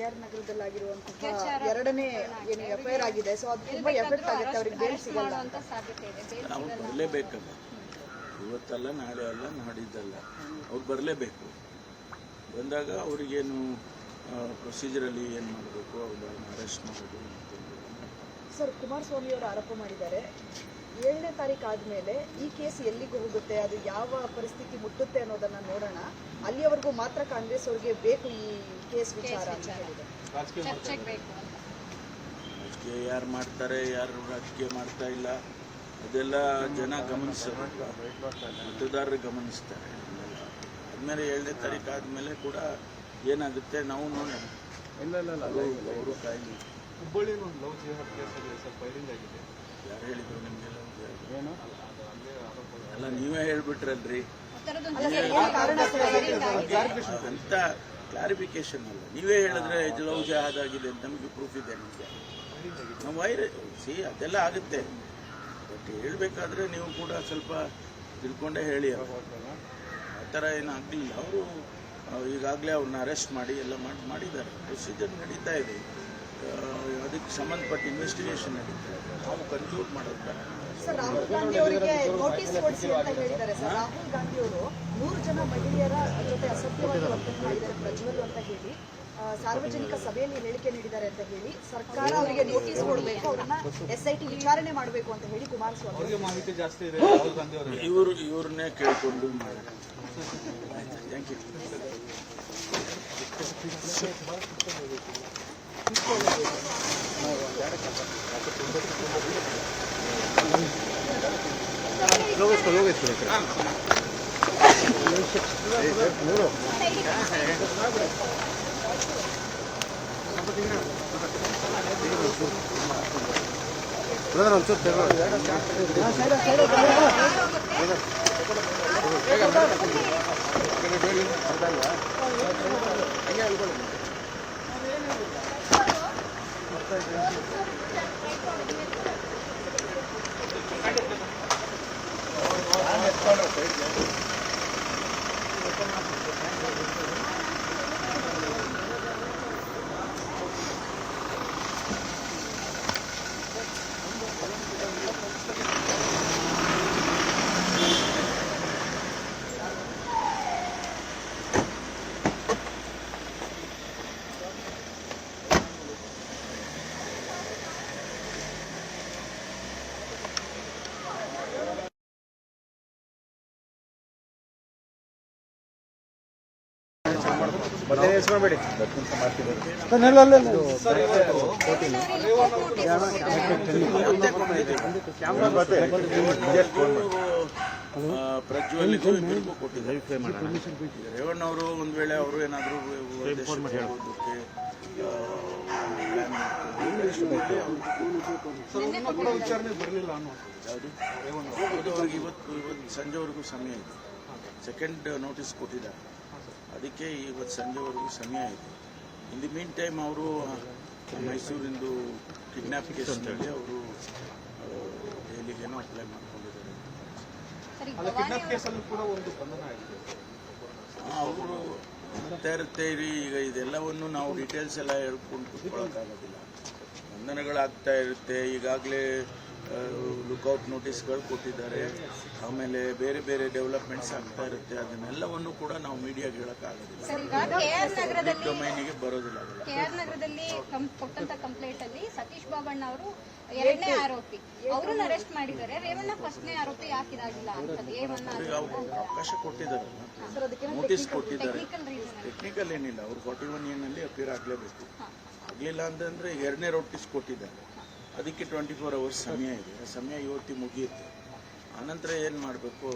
K R ನಗರದಲ್ಲಾಗಿರುವಂತಹ ಎರಡನೇ ಏನು FIR ಆಗಿದೆ. ಸೊ ಅದು ತುಂಬಾ ಎಫೆಕ್ಟ್ ಆಗುತ್ತೆ. ಅವ್ರಿಗೆ ಬೇಲ್ ಸಿಗಲ್ಲ. ಅಂತ ಸಾಧ್ಯತೆ ಇದೆ. ಬೇರೆ ಅವ್ರು ಬರಲೇಬೇಕಲ್ಲ. ಇವತ್ತಲ್ಲ ನಾಳೆ ಅಲ್ಲ ನಾಡಿದ್ದಲ್ಲ. ಅವ್ರು ಬರಲೇಬೇಕು. ಬಂದಾಗ ಅವರಿಗೇನು ಪ್ರೊಸೀಜರಲ್ಲಿ ಏನು ಮಾಡಬೇಕು? ಅವ್ರನ್ನ ಅರೆಸ್ಟ್ ಮಾಡೋದು. ಸರ್ ಕುಮಾರಸ್ವಾಮಿ ಅವರು ಆರೋಪ ಮಾಡಿದ್ದಾರೆ. ಏಳನೇ ತಾರೀಕು ಆದ್ಮೇಲೆ ಈ ಕೇಸ್ ಎಲ್ಲಿಗೆ ಹೋಗುತ್ತೆ ಅದು ಯಾವ ಪರಿಸ್ಥಿತಿ ಮುಟ್ಟುತ್ತೆ ಅನ್ನೋದನ್ನ ನೋಡೋಣ. ಅಲ್ಲಿಯವರೆಗೂ ಮಾತ್ರ ಕಾಂಗ್ರೆಸ್ ಅವರಿಗೆ ಬೇಕು ಈ ಕೇಸ್ ವಿಚಾರ ಅಂತ ರಾಜಕೀಯ ಯಾರು ಮಾಡ್ತಾರೆ ಯಾರು ರಾಜಕೀಯ ಮಾಡ್ತಾ ಇಲ್ಲ ಅದೆಲ್ಲ ಜನ ಗಮನಿಸಬೇಕು ಮತದಾರರು ಗಮನಿಸ್ತಾರೆ. ಆದ್ಮೇಲೆ ಏಳನೇ ತಾರೀಕು ಆದಮೇಲೆ ಕೂಡ ಏನಾಗುತ್ತೆ ನಾವು ನೋಡೋಣ. ಅವರು ಕಾಯ್ಲಿ. ಹುಬ್ಬಳ್ಳಿ ಒಂದು ಲವ್ ಜಿಹಾದ್ ಕೇಸಲ್ಲಿ ಸ್ವಲ್ಪ ಫೈರಿಂಗ್ ಆಗಿದೆ. ಯಾರು ಹೇಳಿದ್ರು ನಿಮಗೆಲ್ಲ ಅಲ್ಲ ನೀವೇ ಹೇಳ್ಬಿಟ್ರಲ್ರಿ. ಅಂತ ಕ್ಲಾರಿಫಿಕೇಶನ್ ಅಲ್ಲ. ನೀವೇ ಹೇಳಿದ್ರೆ ಜಲೌಜ ಆಗಿದೆ ಅಂತ ನಮಗೆ ಪ್ರೂಫ್ ಇದೆ ನಿಮಗೆ. ನಾವು ವೈರ್ ಸಿ ಅದೆಲ್ಲ ಆಗುತ್ತೆ. ಬಟ್ ಹೇಳ್ಬೇಕಾದ್ರೆ ನೀವು ಕೂಡ ಸ್ವಲ್ಪ ತಿಳ್ಕೊಂಡೇ ಹೇಳಿ. ಆ ಥರ ಏನು ಆಗಲಿಲ್ಲ. ಅವರು ಈಗಾಗಲೇ ಅವ್ರನ್ನ ಅರೆಸ್ಟ್ ಮಾಡಿ ಎಲ್ಲ ಮಾಡಿ ಮಾಡಿದ್ದಾರೆ. ಪ್ರೊಸೀಜರ್ ನಡೀತಾ ಇದೆ. ಅದಕ್ಕೆ ಸಂಬಂಧಪಟ್ಟ ಇನ್ವೆಸ್ಟಿಗೇಷನ್ ನಡೀತಾ ನಾವು ಕನ್ಕ್ಲೂಡ್ ಮಾಡೋದು. ಬೇಡ. ಸರ್ ರಾಹುಲ್ ಗಾಂಧಿ ಅವರಿಗೆ ನೋಟಿಸ್ ಕೊಡಿಸಿ ಅಂತ ಹೇಳಿದ್ದಾರೆ ಸರ್. ರಾಹುಲ್ ಗಾಂಧಿ ಅವರು ನೂರು ಜನ ಮಹಿಳೆಯರ ಜೊತೆ ಅಸಭ್ಯವಾಗಿ ವರ್ತನೆ ಮಾಡಿದ್ದಾರೆ ಪ್ರಜ್ವಲ್ ಅಂತ ಹೇಳಿ. ಆ, ಸಾರ್ವಜನಿಕ ಸಭೆಯಲ್ಲಿ ಹೇಳಿಕೆ ನೀಡಿದ್ದಾರೆ ಅಂತ ಹೇಳಿ. ಸರ್ಕಾರ ಅವರಿಗೆ ನೋಟಿಸ್ ಕೊಡಬೇಕು ಅವರನ್ನ ಎಸ್ ಐ ಟಿ ವಿಚಾರಣೆ ಮಾಡಬೇಕು ಅಂತ ಹೇಳಿ ಕುಮಾರಸ್ವಾಮಿ ಅವ್ರಿಗೆ ಮಾಹಿತಿ ಜಾಸ್ತಿ ಇದೆ ರಾಹುಲ್ ಗಾಂಧಿ ಇವರು ಇವ್ರನ್ನೇ ಕೇಳಿಕೊಂಡು ಮಾಡಿ. Thank you Luego es con luego es con el 我儿，不是在拍照，里面。ಕೊಟ್ಟಿದ್ದಾರೆ Revanna ಅವರು ಒಂದ್ ವೇಳೆ ಅವರು ಏನಾದರೂ ವಿಚಾರಣೆ ಬರಲಿಲ್ಲ ಅವ್ರಿಗೆ ಇವತ್ತು ಇವತ್ತು ಸಂಜೆವರೆಗೂ ಸಮಯ ಇದೆ. ಸೆಕೆಂಡ್ ನೋಟಿಸ್ ಕೊಟ್ಟಿದ್ದಾರೆ. ಅದಕ್ಕೆ ಇವತ್ತು ಸಂಜೆವರೆಗೂ ಸಮಯ ಆಯಿತು. ಇನ್ ದಿ ಮೀನ್ ಟೈಮ್ ಅವರು ಮೈಸೂರಿಂದು ಕಿಡ್ನಾಪ್ ಕೇಸ್ ಹೇಳಿ ಅವರು ಏನೋ ಅಪ್ಲೈ ಮಾಡ್ಕೊಂಡಿದ್ದಾರೆ. ಅವರು ಆಗ್ತಾ ಇರುತ್ತೆ ಇರಿ ಈಗ ಇದೆಲ್ಲವನ್ನು ನಾವು ಡೀಟೇಲ್ಸ್ ಎಲ್ಲ ಹೇಳ್ಕೊಂಡು ಕೂತ್ಕೊಳ್ಳೋಕ್ಕಾಗೋದಿಲ್ಲ ಬಂಧನಗಳಾಗ್ತಾ ಇರುತ್ತೆ ಈಗಾಗಲೇ ಲುಕೌಟ್ ನೋಟಿಸ್ಗಳು ಕೊಟ್ಟಿದ್ದಾರೆ. ಆಮೇಲೆ ಬೇರೆ ಬೇರೆ ಡೆವಲಪ್ಮೆಂಟ್ಸ್ ಆಗ್ತಾ ಇರುತ್ತೆ. ಅದನ್ನೆಲ್ಲವನ್ನು ಕೂಡ ನಾವು ಮೀಡಿಯಾಗೆ ಹೇಳೋಕ್ಕಾಗೋದಿಲ್ಲ. ಸರ್ ಈಗ ಕೆ ನಗರದಲ್ಲಿ ಡೊಮೈನಿಗೆ ಬರೋದಿಲ್ಲ ಕೆಆರ್ ನಗರದಲ್ಲಿ ಕಂ- ಕೊಟ್ಟಂತ ಕಂಪ್ಲೇಂಟ್ ಅಲ್ಲಿ ಸತೀಶ್ ಬಾಬಣ್ಣ ಅವರು ಎರಡನೇ ಆರೋಪಿ. ಅವ್ರನ್ನ ಅರೆಸ್ಟ್ ಮಾಡಿದ್ದಾರೆ. ರೇವಣ್ಣ ಫಸ್ಟ್ನೇ ಆರೋಪಿ ಯಾಕಿದಾಗಿಲ್ಲ ಅವಕಾಶ ಕೊಟ್ಟಿದ್ದಾರೆ. ಸರ್ ಅದಕ್ಕೆ ನೋಟಿಸ್ ಕೊಟ್ಟಿದ್ದಾರೆ. ಟೆಕ್ನಿಕಲ್ ರೀಸನ್ ಟೆಕ್ನಿಕಲ್ ಏನಿಲ್ಲ. ಅವ್ರು ಫಾರ್ಟಿ ಒನ್ ಏನಲ್ಲಿ ಅಪಿಯರ್ ಆಗಲೇಬೇಕು. ಆಗಲಿಲ್ಲ ಅಂತಂದ್ರೆ ಎರಡನೇ ನೋಟಿಸ್ ಕೊಟ್ಟಿದ್ದಾರೆ. ಅದಕ್ಕೆ ಟ್ವೆಂಟಿ ಫೋರ್ ಅವರ್ಸ್ ಸಮಯ ಇದೆ. ಆ ಸಮಯ ಇವತ್ತಿ ಮುಗಿಯುತ್ತೆ. ಆನಂತರ ಏನು ಮಾಡಬೇಕು?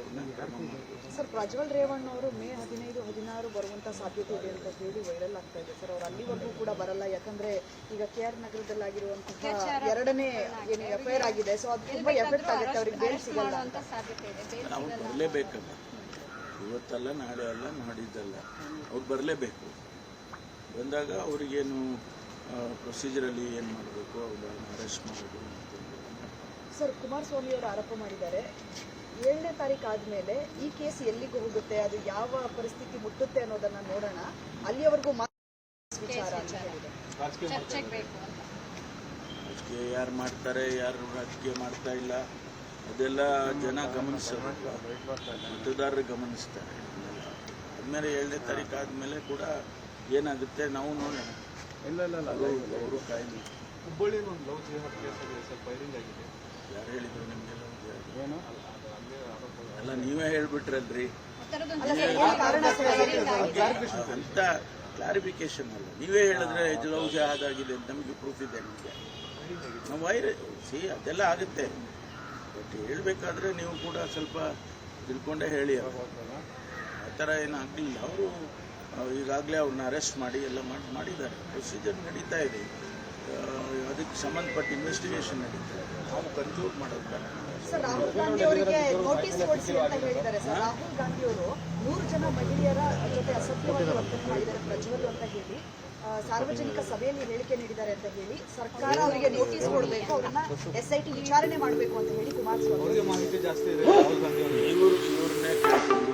ಸರ್ ಪ್ರಜ್ವಲ್ ರೇವಣ್ಣ ಅವರು ಮೇ ಹದಿನೈದು ಹದಿನಾರು ಬರುವಂತ ಸಾಧ್ಯತೆ ಇದೆ ಅಂತ ಹೇಳಿ ವೈರಲ್ ಆಗ್ತಾ ಇದೆ. ಸರ್ ಅವ್ರು ಅಲ್ಲಿವರೆಗೂ ಕೂಡ ಬರಲ್ಲ. ಯಾಕಂದ್ರೆ ಈಗ ಕೆ ಆರ್ ನಗರದಲ್ಲಾಗಿರುವಂತಹ ಎರಡನೇ ಏನು ಎಫ್ಐಆರ್ ಆಗಿದೆ. ಸೊ ಅದು ತುಂಬಾ ಎಫೆಕ್ಟ್ ಆಗುತ್ತೆ. ಅವ್ರಿಗೆ ಬೇಲ್ ಸಿಗಲ್ಲ ಅಂತ. ನಾವು ಬರಲೇಬೇಕಲ್ಲ. ಇವತ್ತಲ್ಲ ನಾಳೆ ಅಲ್ಲ ನಾಡಿದ್ದಲ್ಲ ಅವ್ರು ಬರಲೇಬೇಕು. ಬಂದಾಗ ಅವರಿಗೇನು ಪ್ರೊಸೀಜರಲ್ಲಿ ಏನು ಮಾಡಬೇಕು ಅವ್ರನ್ನ ಅರೆಸ್ಟ್ ಮಾಡೋದು. ಸರ್ ಕುಮಾರಸ್ವಾಮಿ ಅವರು ಆರೋಪ ಮಾಡಿದ್ದಾರೆ. ಏಳನೇ ತಾರೀಕು ಆದ್ಮೇಲೆ ಈ ಕೇಸ್ ಎಲ್ಲಿಗೆ ಹೋಗುತ್ತೆ ಅದು ಯಾವ ಪರಿಸ್ಥಿತಿ ಮುಟ್ಟುತ್ತೆ ಅನ್ನೋದನ್ನ ನೋಡೋಣ. ಅಲ್ಲಿಯವರೆಗೂ ರಾಜಕೀಯ ಯಾರು ಮಾಡ್ತಾರೆ ಯಾರು ರಾಜಕೀಯ ಮಾಡ್ತಾ ಇಲ್ಲ ಅದೆಲ್ಲ ಜನ ಗಮನಿಸೋದು. ಮತದಾರರು ಗಮನಿಸ್ತಾರೆ. ಆದ್ಮೇಲೆ ಏಳನೇ ತಾರೀಕು ಆದಮೇಲೆ ಕೂಡ ಏನಾಗುತ್ತೆ ನಾವು ನೋಡೋಣ. ಇಲ್ಲ ಇಲ್ಲ ಇಲ್ಲ ಅವರು ಕಾಯಿಲೆ ಹುಬ್ಬಳ್ಳಿಯಲ್ಲಿ ಒಂದು ಲವ್ ಜಿಹಾದ್ ಕೇಸಲ್ಲಿ ಸ್ವಲ್ಪ ಫೈರಿಂಗ್ ಆಗಿದೆ. ಯಾರು ಹೇಳಿದ್ರು ನಿಮಗೆಲ್ಲ ಏನು? ಅಲ್ಲ ನೀವೇ ಹೇಳ್ಬಿಟ್ರಲ್ರಿ. ಆ ಥರದ್ದೊಂದು ಅಲ್ಲ ಸರ್, ಕಾರಣ ಸರ್. ಅಂತ ಕ್ಲಾರಿಫಿಕೇಶನ್ ಅಲ್ಲ. ನೀವೇ ಹೇಳಿದ್ರೆ ಲವ್ ಜಿಹಾದ್ ಆಗಿದೆ ಅಂತ ನಮಗೆ ಪ್ರೂಫ್ ಇದೆ ನಿಮಗೆ. ನಾವು ವೈರ್ ಸಿ ಅದೆಲ್ಲ ಆಗುತ್ತೆ. ಬಟ್ ಹೇಳಬೇಕಾದ್ರೆ ನೀವು ಕೂಡ ಸ್ವಲ್ಪ ತಿಳ್ಕೊಂಡೇ ಹೇಳಿ. ಆ ಥರ ಏನು ಆಗಲಿಲ್ಲ. ಅವರು ಈಗಾಗಲೇ ಅವ್ರನ್ನ ಅರೆಸ್ಟ್ ಮಾಡಿ ಎಲ್ಲ ಮಾಡಿ ಮಾಡಿದ್ದಾರೆ. ಪ್ರೊಸೀಜರ್ ನಡೀತಾ ಇದೆ. ಅದಕ್ಕೆ ಸಂಬಂಧಪಟ್ಟ ಇನ್ವೆಸ್ಟಿಗೇಷನ್ ನಡೀತಾ ಇದೆ. ನಾವು ಕನ್ಕ್ಲೂಡ್ ಮಾಡೋದು ಬೇಡ. ಸರ್ ರಾಹುಲ್ ಗಾಂಧಿ ಅವರಿಗೆ ನೋಟಿಸ್ ಕೊಡಿಸಿ ಅಂತ ಹೇಳಿದ್ದಾರೆ ಸರ್. ರಾಹುಲ್ ಗಾಂಧಿ ಅವರು ನೂರು ಜನ ಮಹಿಳೆಯರ ಜೊತೆ ಅಸಭ್ಯವಾಗಿ ವರ್ತನೆ ಮಾಡಿದ್ದಾರೆ ಪ್ರಜ್ವಲ್ ಅಂತ ಹೇಳಿ. ಆ, ಸಾರ್ವಜನಿಕ ಸಭೆಯಲ್ಲಿ ಹೇಳಿಕೆ ನೀಡಿದ್ದಾರೆ ಅಂತ ಹೇಳಿ. ಸರ್ಕಾರ ಅವರಿಗೆ ನೋಟಿಸ್ ಕೊಡಬೇಕು. ಅವರನ್ನ ಎಸ್ ಐ ಟಿ ವಿಚಾರಣೆ ಮಾಡಬೇಕು ಅಂತ ಹೇಳಿ ಕುಮಾರಸ್ವಾಮಿ. ಅವ್ರಿಗೆ ಮಾಹಿತಿ ಜಾಸ್ತಿ ಇದೆ ರಾಹುಲ್ ಗಾಂಧಿ ಕೇಳ್ತೀನಿ.